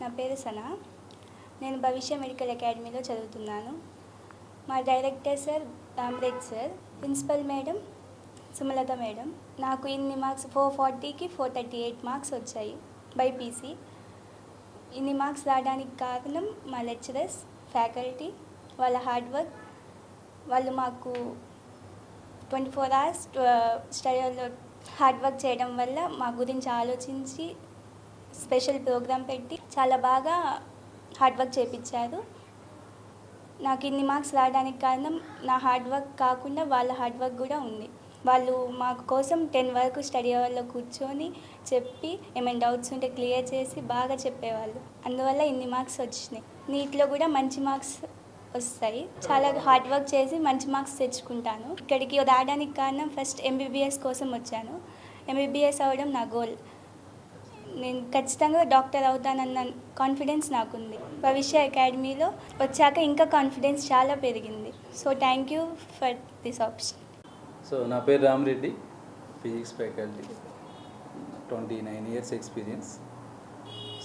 నా పేరు సనా. నేను భవిష్య మెడికల్ అకాడమీలో చదువుతున్నాను. మా director sir Ramareddy sir principal madam Sumalatha madam. నాకు ఇన్ని మార్క్స్ ఫోర్ ఫార్టీకి ఫోర్ థర్టీ ఎయిట్ మార్క్స్ వచ్చాయి బైపీసీ ఇన్ని మార్క్స్ రావడానికి కారణం మా లెక్చరర్స్ ఫ్యాకల్టీ వాళ్ళ హార్డ్ వర్క్. వాళ్ళు మాకు ట్వంటీ ఫోర్ అవర్స్ స్టడీలో హార్డ్ వర్క్ చేయడం వల్ల మా గురించి ఆలోచించి స్పెషల్ ప్రోగ్రాం పెట్టి చాలా బాగా హార్డ్ వర్క్ చేపించారు. నాకు ఇన్ని మార్క్స్ రావడానికి కారణం నా హార్డ్ వర్క్ కాకుండా వాళ్ళ హార్డ్ వర్క్ కూడా ఉంది. వాళ్ళు మా కోసం టెన్ వరకు స్టడీ అవర్లో కూర్చొని చెప్పి ఏమైనా డౌట్స్ ఉంటే క్లియర్ చేసి బాగా చెప్పేవాళ్ళు. అందువల్ల ఇన్ని మార్క్స్ వచ్చినాయి. నీటిలో కూడా మంచి మార్క్స్ వస్తాయి. చాలా హార్డ్ వర్క్ చేసి మంచి మార్క్స్ తెచ్చుకుంటాను. ఇక్కడికి రావడానికి కారణం ఫస్ట్ ఎంబీబీఎస్ కోసం వచ్చాను. ఎంబీబీఎస్ అవ్వడం నా గోల్. నేను ఖచ్చితంగా డాక్టర్ అవుతానన్న కాన్ఫిడెన్స్ నాకుంది. భవిష్య అకాడమీలో వచ్చాక ఇంకా కాన్ఫిడెన్స్ చాలా పెరిగింది. So thank you for this option so నా పేరు Ramareddy. Physics faculty twenty nine years experience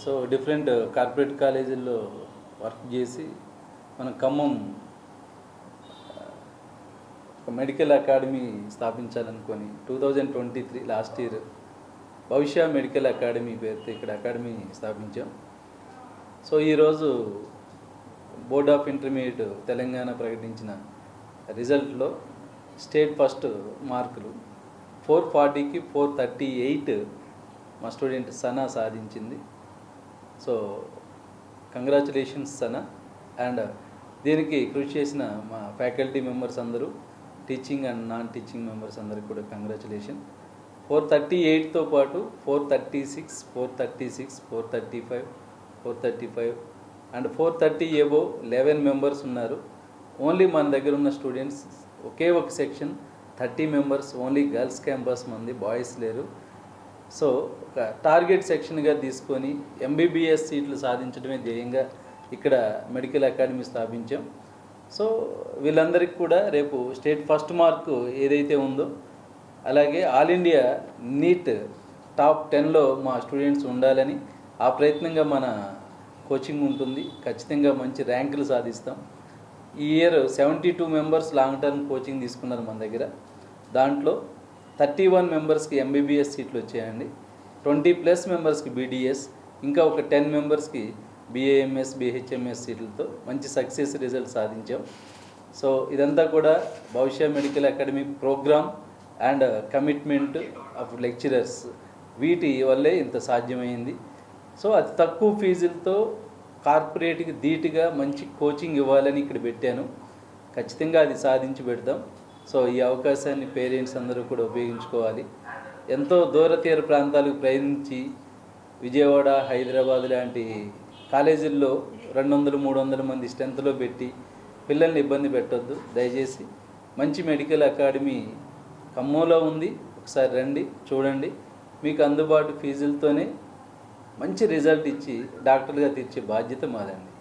so different corporate కాలేజీల్లో వర్క్ చేసి మన ఖమ్మం uh, ఒక medical academy స్థాపించాలనుకొని two thousand twenty three last year Bhavishya medical academy పేరుతో ఇక్కడ అకాడమీ స్థాపించాం. So ఈరోజు బోర్డ్ ఆఫ్ ఇంటర్మీడియట్ తెలంగాణ ప్రకటించిన రిజల్ట్లో స్టేట్ ఫస్ట్ మార్కులు ఫోర్ ఫార్టీకి ఫోర్ థర్టీ ఎయిట్ మా స్టూడెంట్ సనా సాధించింది. So congratulations Sana. అండ్ దీనికి కృషి చేసిన మా ఫ్యాకల్టీ మెంబర్స్ అందరూ teaching and non teaching members అందరికి కూడా కంగ్రాచులేషన్. ఫోర్ థర్టీ ఎయిట్తో పాటు four thirty six four thirty six four thirty five four thirty five and four thirty above eleven members ఉన్నారు. ఓన్లీ మన దగ్గర ఉన్న స్టూడెంట్స్ ఒకే ఒక section thirty members only girls campus మంది బాయ్స్ లేరు. సో ఒక టార్గెట్ సెక్షన్గా తీసుకొని ఎంబీబీఎస్ సీట్లు సాధించడమే ధ్యేయంగా ఇక్కడ మెడికల్ అకాడమీ స్థాపించాం. సో వీళ్ళందరికీ కూడా రేపు స్టేట్ ఫస్ట్ మార్కు ఏదైతే ఉందో అలాగే ఆల్ ఇండియా నీట్ టాప్ టెన్లో మా స్టూడెంట్స్ ఉండాలని ఆ ప్రయత్నంగా మన కోచింగ్ ఉంటుంది. ఖచ్చితంగా మంచి ర్యాంకులు సాధిస్తాం. ఈ year seventy two members long term coaching తీసుకున్నారు మన దగ్గర. దాంట్లో థర్టీ వన్ మెంబర్స్కి ఎంబీబీఎస్ సీట్లు వచ్చాయండి. ట్వంటీ ప్లస్ మెంబర్స్కి బీడీఎస్ ఇంకా ఒక టెన్ మెంబర్స్కి బీఏఎంఎస్ బీహెచ్ఎంఎస్ సీట్లతో మంచి సక్సెస్ రిజల్ట్ సాధించాం. సో ఇదంతా కూడా Bhavishya medical academy program and commitment of lecturers వీటి వల్లే ఇంత సాధ్యమైంది. సో అతి తక్కువ ఫీజులతో కార్పొరేట్కి ధీటుగా మంచి కోచింగ్ ఇవ్వాలని ఇక్కడ పెట్టాను. ఖచ్చితంగా అది సాధించి పెడతాం. సో ఈ అవకాశాన్ని పేరెంట్స్ అందరూ కూడా ఉపయోగించుకోవాలి. ఎంతో దూర తీర ప్రాంతాలకు ప్రయాణించి విజయవాడ హైదరాబాద్ లాంటి కాలేజీల్లో రెండు వందలు మూడు వందల మంది స్ట్రెంత్లో పెట్టి పిల్లల్ని ఇబ్బంది పెట్టొద్దు. దయచేసి మంచి మెడికల్ అకాడమీ ఖమ్మంలో ఉంది. ఒకసారి రండి చూడండి. మీకు అందుబాటు ఫీజులతోనే మంచి రిజల్ట్ ఇచ్చి డాక్టర్గా తీర్చే బాధ్యత మాదండి.